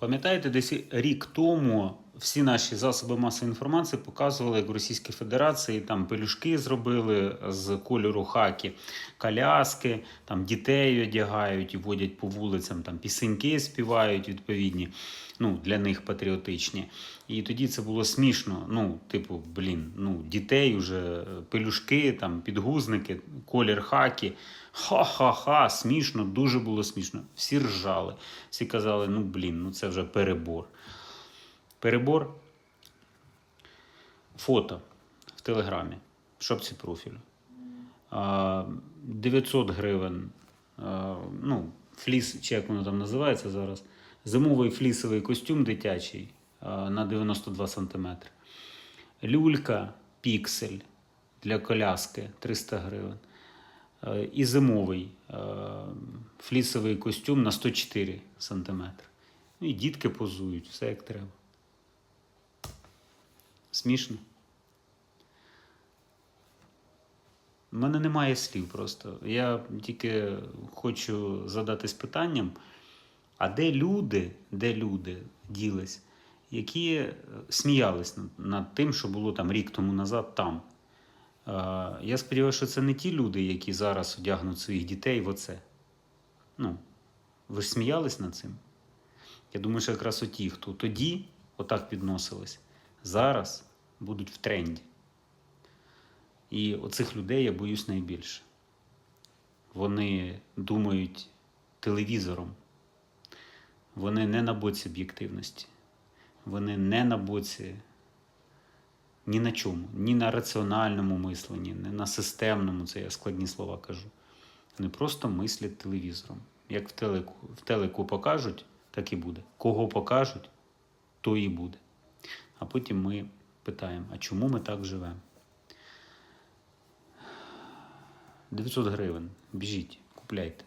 Пам'ятаєте, десь рік тому всі наші засоби масової інформації показували, як в Російській Федерації там пелюшки зробили з кольору хакі, коляски, там дітей одягають і водять по вулицям, там пісеньки співають відповідні, ну, для них патріотичні. І тоді це було смішно. Ну, типу, блін, ну, дітей уже пелюшки, там, підгузники, колір хакі. Ха-ха-ха, смішно, дуже було смішно. Всі ржали. Всі казали, ну блін, ну це вже перебор. Перебор. Фото в Телеграмі, в шапці профілю. 900 гривень. Ну, фліс, чи як воно там називається зараз. Зимовий флісовий костюм дитячий на 92 см. Люлька піксель для коляски 300 гривень. І зимовий флісовий костюм на 104 см. Ну і дітки позують, все як треба. Смішно. У мене немає слів просто. Я тільки хочу задатись питанням, а де люди, де люди ділись, які е, сміялись над, тим, що було там рік тому назад там. Я сподіваюся, що це не ті люди, які зараз одягнуть своїх дітей в оце. Ну, ви ж сміялись над цим? Я думаю, що якраз оті, хто тоді отак підносились, зараз будуть в тренді. І оцих людей я боюсь найбільше. Вони думають телевізором. Вони не на боці об'єктивності. Вони не на боці ні на чому, ні на раціональному мисленні, ні на системному, це я складні слова кажу. Вони просто мислять телевізором. Як в телеку, в телеку покажуть, так і буде. Кого покажуть, то і буде. А потім ми питаємо, а чому ми так живемо? 900 гривень. Біжіть, купляйте.